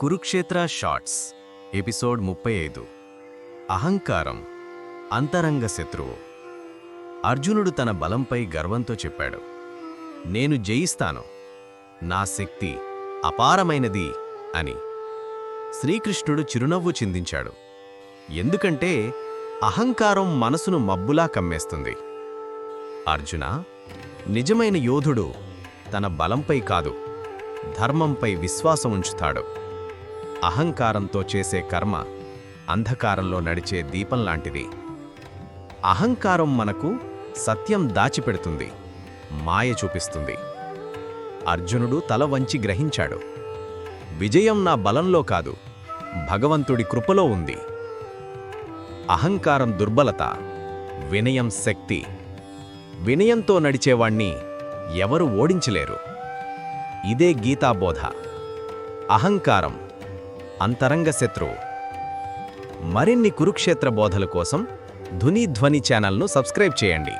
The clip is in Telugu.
కురుక్షేత్ర షార్ట్స్ ఎపిసోడ్ ముప్పై ఐదు. అహంకారం అంతరంగ శత్రువు. అర్జునుడు తన బలంపై గర్వంతో చెప్పాడు నేను జయిస్తాను నా శక్తి అపారమైనది అని. శ్రీకృష్ణుడు చిరునవ్వు చిందించాడు ఎందుకంటే అహంకారం మనసును మబ్బులా కమ్మేస్తుంది. అర్జున నిజమైన యోధుడు తన బలంపై కాదు ధర్మంపై విశ్వాసం ఉంచుతాడు అహంకారంతో చేసే కర్మ అంధకారంలో నడిచే దీపం లాంటిది. అహంకారం మనకు సత్యం దాచిపెడుతుంది మాయ చూపిస్తుంది. అర్జునుడు తల వంచి గ్రహించాడు. విజయం నా బలంలో కాదు భగవంతుడి కృపలో ఉంది. అహంకారం దుర్బలత వినయం శక్తి. వినయంతో నడిచేవాణ్ణి ఎవరు ఓడించలేరు. ఇదే గీతాబోధ. అహంకారం అంతరంగ శత్రువు మరిన్ని కురుక్షేత్ర బోధల కోసం ధుని ధ్వని ఛానల్ను సబ్స్క్రైబ్ చేయండి.